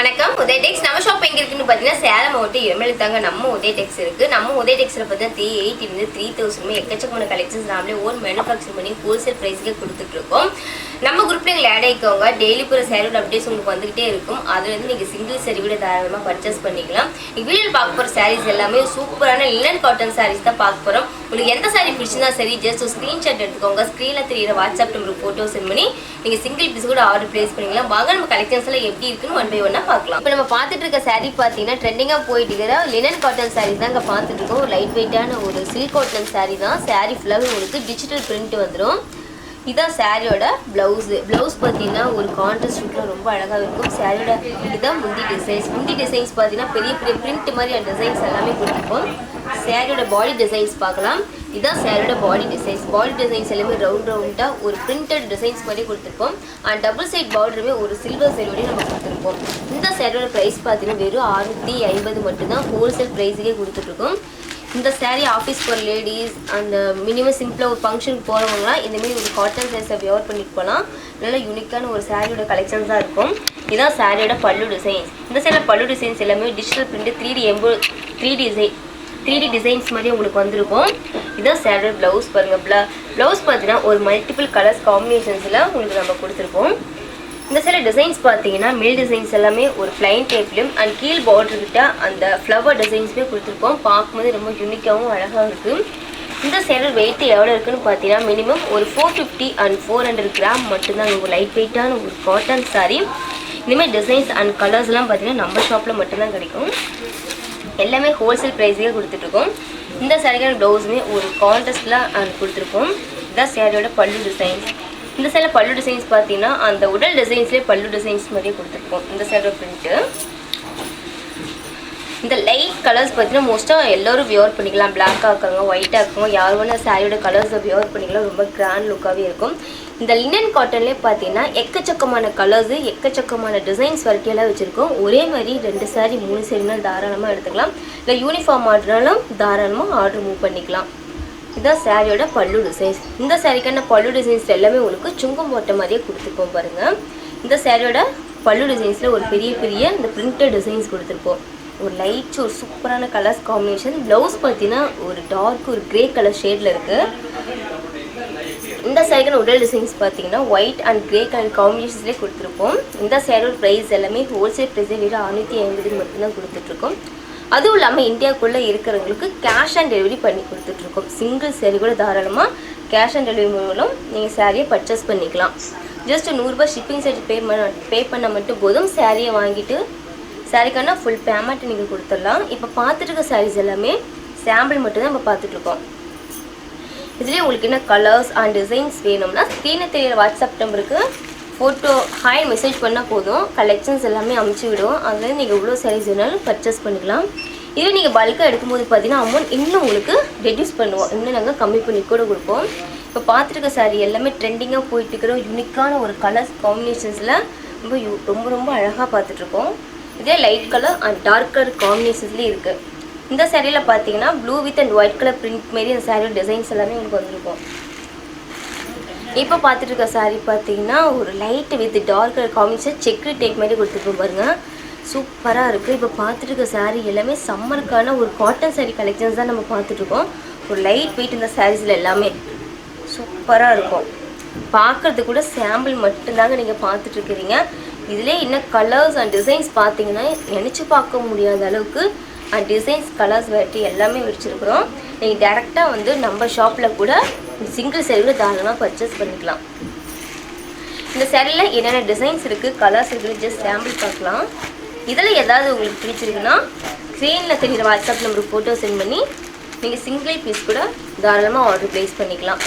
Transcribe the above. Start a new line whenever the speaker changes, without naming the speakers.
வணக்கம். உதய டெக்ஸ் நம்ம ஷாப் எங்க இருக்குன்னு பார்த்தீங்கன்னா சேலம் மாவட்டம் எம்எல்ஏ தாங்க நம்ம உதய டெக்ஸ் இருக்கு. நம்ம உதய டெக்ஸில் பார்த்தீங்கன்னா த்ரீ எயிட்டிலேருந்து த்ரீ தௌசண்ட் எக்கச்சக்கமான கலெக்ஷன்ஸ் நாமளே ஓன் மேனுஃபேக்சர் பண்ணி ஹோல்சேல் ப்ரைஸ்க்கே கொடுத்துட்டு இருக்கோம். நம்ம குரூப்ல எங்களை ஆட் ஆகிக்கோங்க டெய்லி போகிற சேரோட அப்டேட்ஸ் உங்களுக்கு வந்துகிட்டே இருக்கும். அதுலேருந்து நீங்கள் சிங்கிள் சேரீ விட தாராளமாக பர்ச்சேஸ் பண்ணிக்கலாம். வீடியோ பார்க்க போகிற சாரீஸ் எல்லாமே சூப்பரான லினன் காட்டன் சாரீஸ் தான் பார்க்க போகிறோம் உங்களுக்கு எந்த சாரீ பிடிச்சிருந்தா சரி ஜஸ்ட் ஒரு ஸ்க்ரீன்ஷாட் எடுத்துக்கோங்க. ஸ்க்ரீனில் தெரியுற வாட்ஸ்அப் நம்பருக்கு ஃபோட்டோ சென்ட் பண்ணி நீங்கள் சிங்கிள் பீஸ் கூட ஆர்டர் ப்ளேஸ் பண்ணிக்கலாம். வாங்க நம்ம கலெக்ஷன்ஸ் எல்லாம் எப்படி இருக்குன்னு ஒன் பை ஒன்னாக பார்க்கலாம். இப்போ நம்ம பார்த்துட்டு இருக்க saree பார்த்தீங்கன்னா ட்ரெண்டிங்காக போயிட்டு இருக்கிற லினன் காட்டன் சாரீஸ் தான் இங்கே பார்த்துட்டு இருக்கோம். லைட் வெயிட்டான ஒரு சில்க் காட்டன் saree தான். saree ஃபுல்லாகவே உங்களுக்கு டிஜிட்டல் பிரிண்ட் வந்துடும் இதான் சாரியோட ப்ளவுஸு ப்ளவுஸ் பார்த்தீங்கன்னா ஒரு கான்ட்ராஸ்ட் லுக்கில் ரொம்ப அழகாக இருக்கும். சாரியோட இதான் முந்தி டிசைன்ஸ் முந்தி டிசைன்ஸ் பார்த்தீங்கன்னா பெரிய பெரிய பிரிண்ட் மாதிரி டிசைன்ஸ் எல்லாமே கொடுத்துருப்போம் சாரியோட பாடி டிசைன்ஸ் பார்க்கலாம். இதான் சேரோட பாடி டிசைன்ஸ் பாடி டிசைன்ஸ் எல்லாமே ரவுண்ட் ரவுண்டாக ஒரு பிரிண்டட் டிசைன்ஸ் மாதிரி கொடுத்துருப்போம். அண்ட் டபுள் சைட் பார்டருமே ஒரு சில்வர் சேரோடய நம்ம கொடுத்துருப்போம். இந்த சேரோட ப்ரைஸ் பார்த்தீங்கன்னா வெறும் அறுநூற்றி ஐம்பது மட்டும்தான் ஹோல்சேல் ப்ரைஸுக்கே கொடுத்துட்ருக்கோம். இந்த சேரீ ஆஃபீஸ் போகிற லேடிஸ் அந்த மினிமம் சிம்பிளாக ஒரு ஃபங்க்ஷனுக்கு போகிறவங்களாம் இந்தமாரி ஒரு காட்டன் சாரீஸை வியர் பண்ணிட்டு போகலாம் நல்ல யூனிக்கான ஒரு சாரியோட கலெக்ஷன்ஸ் தான் இருக்கும். இதுதான் சாரியோட பல்லு டிசைன்ஸ் இந்த சைடில் பல்லு டிசைன்ஸ் எல்லாமே digital print three D எம்போ three design three D designs மாதிரி உங்களுக்கு வந்திருக்கும். இதான் சாரியோட ப்ளவுஸ் பாருங்கள் ப்ள ப்ளவுஸ் பார்த்தீங்கன்னா ஒரு மல்டிபிள் கலர்ஸ் காம்பினேஷன்ஸில் உங்களுக்கு நம்ம கொடுத்துருப்போம் இந்த சில டிசைன்ஸ் பார்த்தீங்கன்னா மேல் டிசைன்ஸ் எல்லாமே ஒரு பிளைன் டைப்லையும் அண்ட் கீழ் பார்டர் கிட்ட அந்த ஃப்ளவர் டிசைன்ஸுமே கொடுத்துருப்போம் பார்க்கும்போது ரொம்ப யூனிக்காகவும் அழகாக இருக்குது இந்த சேரல் வெயிட் எவ்வளோ இருக்குன்னு பார்த்தீங்கன்னா மினிமம் ஒரு four fifty and four hundred gram மட்டும்தான் ஒரு லைட் வெயிட்டான ஒரு காட்டன் saree. இனிமேல் டிசைன்ஸ் அண்ட் கலர்ஸ்லாம் பார்த்தீங்கன்னா நம்ம ஷாப்பில் மட்டும்தான் கிடைக்கும். எல்லாமே ஹோல்சேல் ப்ரைஸ்லேயே கொடுத்துட்ருக்கோம். இந்த சாரிக்கான ப்ளவுஸுமே ஒரு கான்டெஸ்ட்டில் கொடுத்துருக்கோம். இதுதான் சேரீயோட பல்லு டிசைன்ஸ் இந்த சேரில் பல்லு டிசைன்ஸ் பார்த்தீங்கன்னா அந்த உடல் டிசைன்ஸ்லேயே பல்லு டிசைன்ஸ் மாதிரியே கொடுத்துருக்கோம். இந்த சைடோட பிரிண்ட்டு இந்த லைட் கலர்ஸ் பார்த்தீங்கன்னா மோஸ்ட்டாக எல்லோரும் வியர் பண்ணிக்கலாம். பிளாக்காக இருக்காங்க ஒயிட்டாக இருக்காங்க யார் வேணால் சாரியோட கலர்ஸை வியர் பண்ணிக்கலாம். ரொம்ப கிராண்ட் லுக்காகவே இருக்கும். இந்த லினன் காட்டன்லேயே பார்த்தீங்கன்னா எக்கச்சக்கமான கலர்ஸு எக்கச்சக்கமான டிசைன்ஸ் வரைக்கும் வச்சுருக்கோம். ஒரே மாதிரி ரெண்டு சாரி மூணு சாரினாலும் தாராளமாக எடுத்துக்கலாம். இல்லை யூனிஃபார்ம் ஆர்டர்னாலும் தாராளமாக ஆர்டர் மூவ் பண்ணிக்கலாம். இதுதான் சாரியோட பல்லு டிசைன்ஸ் இந்த சாரிக்கான பல்லு டிசைன்ஸ் எல்லாமே உங்களுக்கு சுங்கம் போட்ட மாதிரியே கொடுத்துருப்போம் பாருங்கள் இந்த சாரியோட பல்லு டிசைன்ஸில் ஒரு பெரிய பெரிய இந்த பிரிண்டட் டிசைன்ஸ் கொடுத்துருப்போம். ஒரு லைட் ஒரு சூப்பரான கலர்ஸ் காம்பினேஷன் ப்ளவுஸ் பார்த்தீங்கன்னா ஒரு டார்க் ஒரு கிரே கலர் ஷேடில் இருக்குது இந்த சேரீக்கான உடல் டிசைன்ஸ் பார்த்தீங்கன்னா ஒயிட் அண்ட் கிரே கலர் காம்பினேஷன்ஸ்லேயே கொடுத்துருப்போம். இந்த சேரோட ப்ரைஸ் எல்லாமே ஹோல்சேல் ப்ரைஸே வெறும் அறுநூற்றி ஐம்பதுக்கு மட்டும்தான் கொடுத்துட்ருக்கோம். அதுவும் இல்லாமல் இந்தியாவுக்குள்ளே இருக்கிறவங்களுக்கு கேஷ் ஆன் டெலிவரி பண்ணி கொடுத்துட்ருக்கோம். சிங்கிள் சேரீ கூட தாராளமாக கேஷ் ஆன் டெலிவரி மூலம் நீங்கள் சேரீயை பர்ச்சேஸ் பண்ணிக்கலாம். ஜஸ்ட் நூறுரூபா ஷிப்பிங் சார்ஜ் பே பண்ண பே பண்ண மட்டும் போதும். சேரீயை வாங்கிட்டு சாரிக்கான ஃபுல் பேமெண்ட் நீங்கள் கொடுத்துடலாம். இப்போ பார்த்துட்டு இருக்க சாரீஸ் எல்லாமே சாம்பிள் மட்டும்தான் நம்ம பார்த்துட்ருக்கோம் இதுலேயே உங்களுக்கு என்ன கலர்ஸ் அண்ட் டிசைன்ஸ் வேணும்னா ஸ்க்ரீனில் தெரியிற வாட்ஸ்அப் நம்பருக்கு ஃபோட்டோ ஹாய் மெசேஜ் பண்ணால் போதும். கலெக்ஷன்ஸ் எல்லாமே அமுச்சு விடும் அதுலேருந்து நீங்கள் எவ்வளோ சாரீஸ் வேணாலும் பர்ச்சேஸ் பண்ணிக்கலாம். இதே நீங்கள் பல்காக எடுக்கும்போது பார்த்தீங்கன்னா அமௌண்ட் இன்னும் உங்களுக்கு ரெடியூஸ் பண்ணுவோம். இன்னும் நாங்கள் கம்மி பண்ணி கூட கொடுப்போம். இப்போ பார்த்துருக்க சாரீ எல்லாமே ட்ரெண்டிங்காக போயிட்டு இருக்கிற யூனிக்கான ஒரு கலர்ஸ் காம்பினேஷன்ஸில் ரொம்ப யூ ரொம்ப ரொம்ப அழகாக பார்த்துட்ருக்கோம் இதே light colour and dark colour காம்பினேஷன்ஸ்லேயும் இருக்குது இந்த சேரீயில் பார்த்தீங்கன்னா blue with and white colour print மாரி அந்த சேரீ டிசைன்ஸ் எல்லாமே உங்களுக்கு வந்திருக்கும். இப்போ பார்த்துட்டு இருக்க சாரீ பார்த்தீங்கன்னா ஒரு light with dark colour combination செக்ரி டேக் மாதிரி கொடுத்துருக்கோம் பாருங்கள் சூப்பராக இருக்குது இப்போ பார்த்துட்டு இருக்க சாரீ எல்லாமே சம்மருக்கான ஒரு காட்டன் சாரீ கலெக்ஷன்ஸ் தான் நம்ம பார்த்துட்ருக்கோம் ஒரு லைட் வெயிட் இந்த சாரீஸில் எல்லாமே. சூப்பராக இருக்கும். பார்க்குறது கூட சாம்பிள் மட்டும்தாங்க நீங்கள் பார்த்துட்ருக்கிறீங்க இதிலே இன்னும் கலர்ஸ் அண்ட் டிசைன்ஸ் பார்த்தீங்கன்னா நினச்சி பார்க்க முடியாத அளவுக்கு அண்ட் டிசைன்ஸ் கலர்ஸ் வெரைட்டி எல்லாமே வச்சுருக்குறோம் நீங்கள் டேரெக்டாக வந்து நம்ம ஷாப்பில் கூட சிங்கிள் சேரீல தாராளமாக பர்ச்சேஸ் பண்ணிக்கலாம். இந்த செல்லில் என்னென்ன டிசைன்ஸ் இருக்குது கலர்ஸ் இருக்குது ஜஸ்ட் சாம்பிள் பார்க்கலாம். இதில் ஏதாவது உங்களுக்கு பிடிச்சிருக்குன்னா ஸ்க்ரீனில் தெரிகிற வாட்ஸ்அப் நம்பருக்கு ஃபோட்டோ சென்ட் பண்ணி நீங்கள் சிங்கிள் பீஸ் கூட தாராளமாக ஆர்டர் ப்ளேஸ் பண்ணிக்கலாம்.